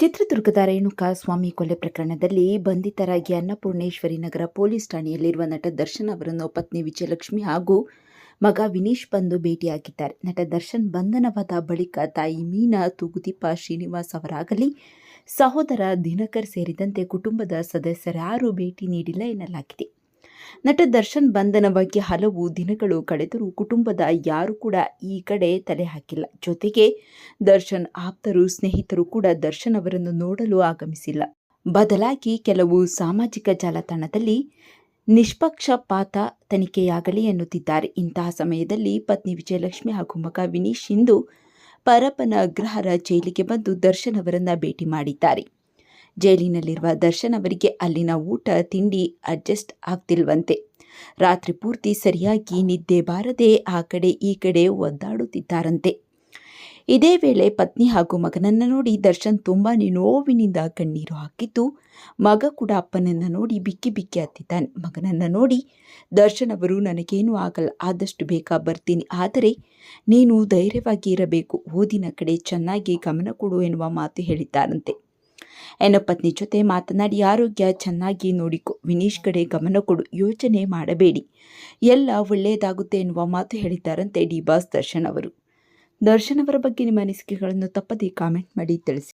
ಚಿತ್ರದುರ್ಗದ ರೇಣುಕಾ ಸ್ವಾಮಿ ಕೊಲೆ ಪ್ರಕರಣದಲ್ಲಿ ಬಂಧಿತರಾಗಿ ಅನ್ನಪೂರ್ಣೇಶ್ವರಿ ನಗರ ಪೊಲೀಸ್ ಠಾಣೆಯಲ್ಲಿರುವ ನಟ ದರ್ಶನ್ ಅವರನ್ನು ಪತ್ನಿ ವಿಜಯಲಕ್ಷ್ಮಿ ಹಾಗೂ ಮಗ ವಿನೀಶ್ ಬಂದು ಭೇಟಿಯಾಗಿದ್ದಾರೆ. ನಟ ದರ್ಶನ್ ಬಂಧನವಾದ ಬಳಿಕ ತಾಯಿ ಮೀನಾ ತೂಗುದೀಪ ಶ್ರೀನಿವಾಸ್ ಅವರಾಗಲಿ, ಸಹೋದರ ದಿನಕರ್ ಸೇರಿದಂತೆ ಕುಟುಂಬದ ಸದಸ್ಯರಾರೂ ಭೇಟಿ ನೀಡಿಲ್ಲ ಎನ್ನಲಾಗಿದೆ. ನಟ ದರ್ಶನ್ ಬಂಧನ ಬಗ್ಗೆ ಹಲವು ದಿನಗಳು ಕಳೆದರೂ ಕುಟುಂಬದ ಯಾರು ಕೂಡ ಈ ಕಡೆ ತಲೆ ಹಾಕಿಲ್ಲ. ಜೊತೆಗೆ ದರ್ಶನ್ ಆಪ್ತರು, ಸ್ನೇಹಿತರು ಕೂಡ ದರ್ಶನ್ ಅವರನ್ನು ನೋಡಲು ಆಗಮಿಸಿಲ್ಲ. ಬದಲಾಗಿ ಕೆಲವು ಸಾಮಾಜಿಕ ಜಾಲತಾಣದಲ್ಲಿ ನಿಷ್ಪಕ್ಷಪಾತ ತನಿಖೆಯಾಗಲಿ ಎನ್ನುತ್ತಿದ್ದಾರೆ. ಇಂತಹ ಸಮಯದಲ್ಲಿ ಪತ್ನಿ ವಿಜಯಲಕ್ಷ್ಮಿ ಹಾಗೂ ಮಗ ವಿನೀಶ್ ಇಂದು ಪರಪನ ಅಗ್ರಹರ ಜೈಲಿಗೆ ಬಂದು ದರ್ಶನ್ ಅವರನ್ನ ಭೇಟಿ ಮಾಡಿದ್ದಾರೆ. ಜೈಲಿನಲ್ಲಿರುವ ದರ್ಶನ್ ಅವರಿಗೆ ಅಲ್ಲಿನ ಊಟ, ತಿಂಡಿ ಅಡ್ಜಸ್ಟ್ ಆಗ್ತಿಲ್ವಂತೆ. ರಾತ್ರಿ ಪೂರ್ತಿ ಸರಿಯಾಗಿ ನಿದ್ದೆ ಬಾರದೆ ಆ ಕಡೆ ಈ ಕಡೆ ಒದ್ದಾಡುತ್ತಿದ್ದಾರಂತೆ. ಇದೇ ವೇಳೆ ಪತ್ನಿ ಹಾಗೂ ಮಗನನ್ನು ನೋಡಿ ದರ್ಶನ್ ತುಂಬಾ ನೋವಿನಿಂದ ಕಣ್ಣೀರು ಹಾಕಿದ್ದು, ಮಗ ಕೂಡ ಅಪ್ಪನನ್ನು ನೋಡಿ ಬಿಕ್ಕಿ ಬಿಕ್ಕಿ ಹತ್ತಿದ್ದಾನೆ. ಮಗನನ್ನು ನೋಡಿ, ದರ್ಶನ್ ಅವರು, ನನಗೇನೂ ಆಗಲ್ಲ, ಆದಷ್ಟು ಬೇಗ ಬರ್ತೀನಿ. ಆದರೆ ನೀನು ಧೈರ್ಯವಾಗಿ ಇರಬೇಕು. ಓದಿನ ಕಡೆ ಚೆನ್ನಾಗಿ ಗಮನ ಕೊಡು ಎನ್ನುವ ಮಾತು ಹೇಳಿದ್ದಾರಂತೆ. ಎನ್ನ ಪತ್ನಿ ಜೊತೆ ಮಾತನಾಡಿ ಆರೋಗ್ಯ ಚೆನ್ನಾಗಿ ನೋಡಿಕೊ. ವಿನೀಶ್ ಕಡೆ ಗಮನ ಕೊಡು. ಯೋಚನೆ ಮಾಡಬೇಡಿ. ಎಲ್ಲ ಒಳ್ಳೆಯದಾಗುತ್ತೆ ಎನ್ನುವ ಮಾತು ಹೇಳಿದ್ದಾರಂತೆ ಡಿ. ಬಾಸ್ ದರ್ಶನ್ ಅವರು. ದರ್ಶನ್ ಅವರ ಬಗ್ಗೆ ನಿಮ್ಮ ಅನಿಸಿಕೆಗಳನ್ನು ತಪ್ಪದೇ ಕಾಮೆಂಟ್ ಮಾಡಿ ತಿಳಿಸಿ.